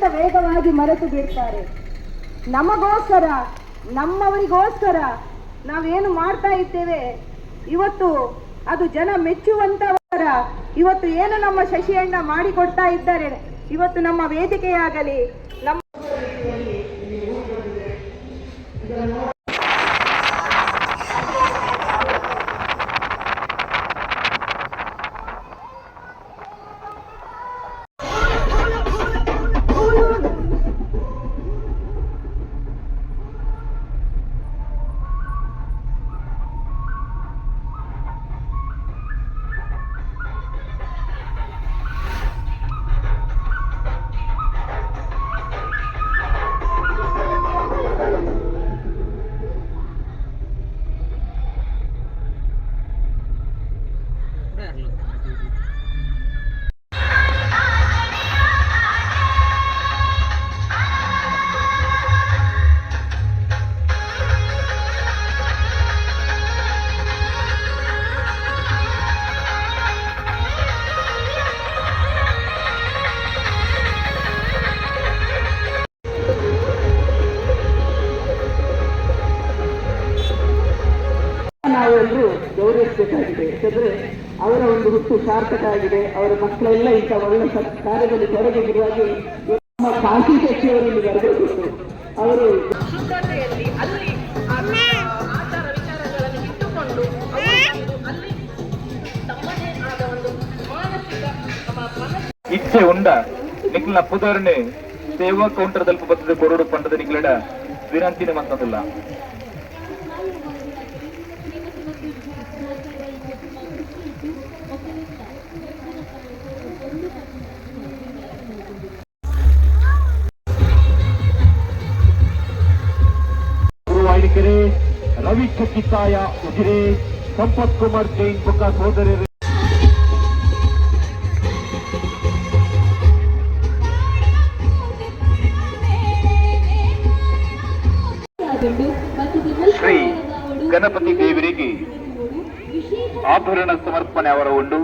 ಅತ್ಯಂತ ವೇಗವಾಗಿ ಮರೆತು ಬಿಡ್ತಾರೆ. ನಮಗೋಸ್ಕರ, ನಮ್ಮವರಿಗೋಸ್ಕರ ನಾವೇನು ಮಾಡ್ತಾ ಇದ್ದೇವೆ? ಇವತ್ತು ಅದು ಜನ ಮೆಚ್ಚುವಂತವರ, ಇವತ್ತು ಏನು ನಮ್ಮ ಶಶಿಯಣ್ಣ ಮಾಡಿಕೊಡ್ತಾ ಇದ್ದಾರೆ? ಇವತ್ತು ನಮ್ಮ ವೇದಿಕೆಯಾಗಲಿ, ನಮ್ಮ ಗೌರವಿಸಬೇಕಾಗಿದೆ. ಯಾಕಂದ್ರೆ ಅವರ ಒಂದು ಹುಟ್ಟು ಸಾರ್ಥಕ ಆಗಿದೆ ಅವರ ಮಕ್ಕಳೆಲ್ಲ ಇಂಥ ಒಳ್ಳೆ ಕಾರ್ಯದಲ್ಲಿ ತೊಡಗಿರುವಾಗಿ ನಮ್ಮ ಕಾಶಿ ಸಚಿವರು ಇಲ್ಲಿ ಬರಬೇಕಿತ್ತು. ಅವರು ಶುದ್ಧತೆಯಲ್ಲಿ ಅಲ್ಲಿ ಆಚಾರ ವಿಚಾರಗಳನ್ನು ಇಟ್ಟುಕೊಂಡು ಅಲ್ಲಿ ತಮ್ಮದೇ ಆದ ಒಂದು ಮಾನಸಿಕ ಮನಸ್ಸು ಇಚ್ಛೆ ಉಂಡ. ನಿಖಿಲ್ನ ಪುಧಾರಣೆ ಸೇವಾ ಕೌಂಟರ್ ತಲುಪ ಬರ್ತದೆ ಕೊರೋಡು ಪಂಡದ ನಿಖಿಲಡ ವಿನಂತಿನ ಮತ್ತದಿಲ್ಲ ಗುರುವಾಯಿಕೆರೆ ರವಿ ಚಕ್ಕಿತ್ತಾಯ ಉಜಿರೆ ಸಂಪತ್ ಕುಮಾರ್ ಜೈನ್ ಪುಕ್ಕ ಸೋದರರು. ಶ್ರೀ ಗಣಪತಿ ದೇವರಿಗೆ ಆಭರಣ ಸಮರ್ಪಣೆ ಅವರ ಉಂಡು.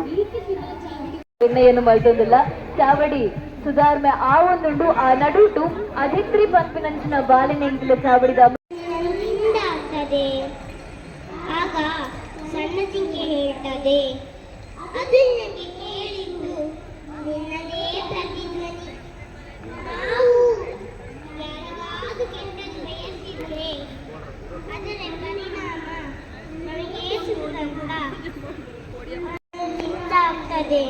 ಏನು ಮಲ್ತೊಂದಿಲ್ಲ ಚಾವಡಿ ಸುಧಾರ್ಮೆ ಆ ಒಂದುಂಡು ಆ ನಡುಟು ಅಧಿತ್ರಿ ಪಂಪಿನಂಚಿನ ಬಾಲಿನೆಂಗಿಲ ಚಾವಡಿದ ಹೇಳ್ತದೆ ಅದು ನನಗೆ ಕೇಳಿದ್ದು. ನಿನ್ನದೇ ಪ್ರತಿಧ್ವನಿ. ನಾವು ಯಾರಿಗಾದ್ರೂ ಕೆಟ್ಟದ್ದು ಬಯಸಿದ್ರೆ ಅದರ ಪರಿಣಾಮ ನಮಗೆ ಸುಖಂತ ಆಗ್ತದೆ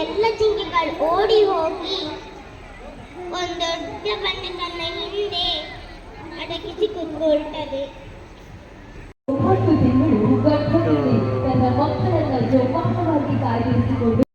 ಎಲ್ಲ ಜಿಂಕೆಗಳು ಓಡಿ ಹೋಗಿ ಒಂದು ದೊಡ್ಡ ಬಂಡೆಕನ್ನ ಹಿಂದೆ ಅಡಗಿಸಿ ಕುತ್ಕೊಳ್ತದೆ. অধিকার বৃদ্ধি করবে।